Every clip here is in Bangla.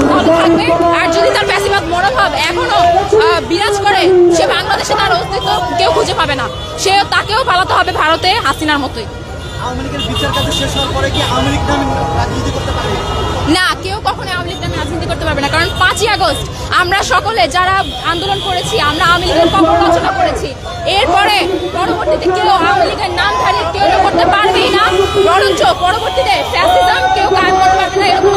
থাকবে আর যদি তার মনোভাব এখনও আহ, বিরাজ করে সে বাংলাদেশে তার অস্তিত্ব কেউ খুঁজে পাবে না। সে তাকেও পালাতে হবে ভারতে হাসিনার মতোই। আওয়ামী লীগের বিচার কাজ শেষ হওয়ার পরে কি আওয়ামী লীগ নামে রাজনীতি করতে পারে না কেউ কখনো আওয়ামী লীগ নামে রাজনীতি করতে পারবে না কারণ পাঁচই আগস্ট আমরা সকলে যারা আন্দোলন করেছি আমরা আওয়ামী লীগের পক্ষ রচনা করেছি। এরপরে পরবর্তীতে কেউ আওয়ামী লীগের নাম ধারী কেউ করতে পারবেই না বরঞ্চ পরবর্তীতে ফ্যাসিজম কেউ কায়েম করতে পারবে না এরকম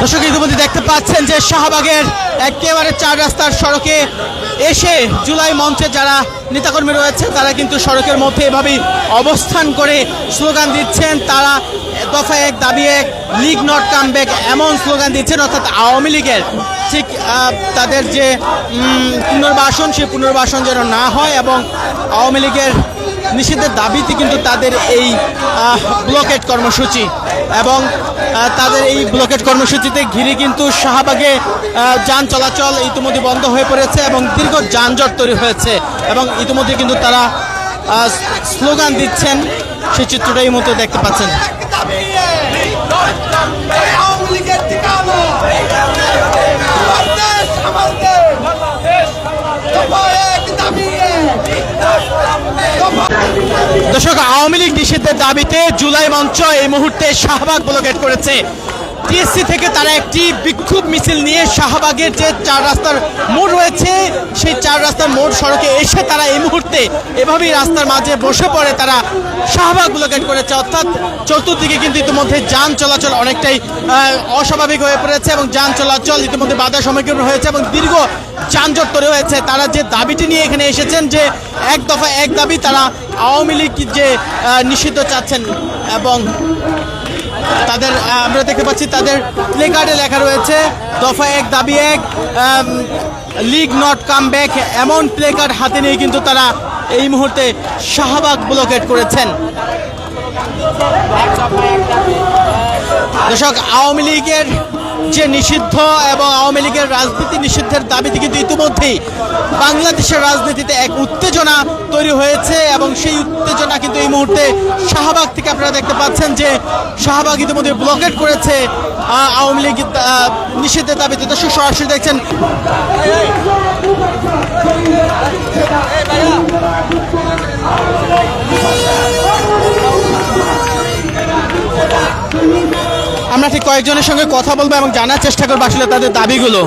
দর্শক, ইতিমধ্যে দেখতে পাচ্ছেন যে শাহবাগের একেবারে চার রাস্তার সড়কে এসে জুলাই মঞ্চে যারা নেতাকর্মী রয়েছে, তারা কিন্তু সড়কের মধ্যে এভাবেই অবস্থান করে স্লোগান দিচ্ছেন। তারা দফা এক, দাবি এক, লিগ নট কাম ব্যাক এমন স্লোগান দিচ্ছেন, অর্থাৎ আওয়ামী লীগের ঠিক তাদের যে পুনর্বাসন, সেই পুনর্বাসন যেন না হয় এবং আওয়ামী লীগের নিষেধের দাবিতে কিন্তু তাদের এই ব্লকেট কর্মসূচি এবং তাদের এই ব্লকেট কর্মসূচিতে ঘিরে কিন্তু শাহবাগে যান চলাচল ইতিমধ্যে বন্ধ হয়ে পড়েছে এবং দীর্ঘ যানজট তৈরি হয়েছে এবং ইতিমধ্যে কিন্তু তারা স্লোগান দিচ্ছেন। সেই চিত্রটা এই মতো দেখতে পাচ্ছেন আওয়ামী লীগের ঠিকানা বাংলাদেশ আমাদের দফা এক দাবি দর্শক, আওয়ামী লীগ নিষিদ্ধের দাবিতে জুলাই মঞ্চ এই মুহূর্তে শাহবাগ ব্লকেট করেছে। টিএসসি থেকে তারা একটি বিক্ষোভ মিছিল নিয়ে শাহবাগের যে চার রাস্তার মোড় রয়েছে সেই চার রাস্তার মোড় সড়কে এসে তারা এই মুহূর্তে এভাবেই রাস্তার মাঝে বসে পড়ে। তারা শাহবাগ ব্লকেট করেছে। অর্থাৎ চতুর্দিকে কিন্তু ইতিমধ্যে যান চলাচল অনেকটাই অস্বাভাবিক হয়ে পড়েছে এবং যান চলাচল ইতিমধ্যে বাধা সম্মুখীন হয়েছে এবং দীর্ঘ যানজট তৈরি হয়েছে। তারা যে দাবিটি নিয়ে এখানে এসেছেন যে এক দফা এক দাবি তারা আওয়ামী লীগ যে নিষিদ্ধ চাচ্ছেন এবং তাদের আমরা দেখতে পাচ্ছি তাদের প্লে কার্ডে লেখা রয়েছে, দফা এক, দাবি এক লিগ নট কাম ব্যাক এমন প্লে কার্ড হাতে নিয়ে কিন্তু তারা এই মুহূর্তে শাহবাগ ব্লকেট করেছেন। দর্শক, আওয়ামী লীগের যে নিষিদ্ধ এবং আওয়ামী লীগের রাজনীতি নিষিদ্ধের দাবিতে কিন্তু ইতিমধ্যেই বাংলাদেশের রাজনীতিতে এক উত্তেজনা তৈরি হয়েছে এবং সেই উত্তেজনা কিন্তু এই মুহূর্তে শাহবাগ থেকে আপনারা দেখতে পাচ্ছেন যে শাহবাগ ইতিমধ্যে ব্লকেট করেছে আওয়ামী লীগ নিষিদ্ধের দাবিতে। দর্শক সরাসরি দেখছেন আমরা ঠিক কয়েকজনের সঙ্গে কথা বলব এবং জানার চেষ্টা করব আসলে তাদের দাবিগুলো।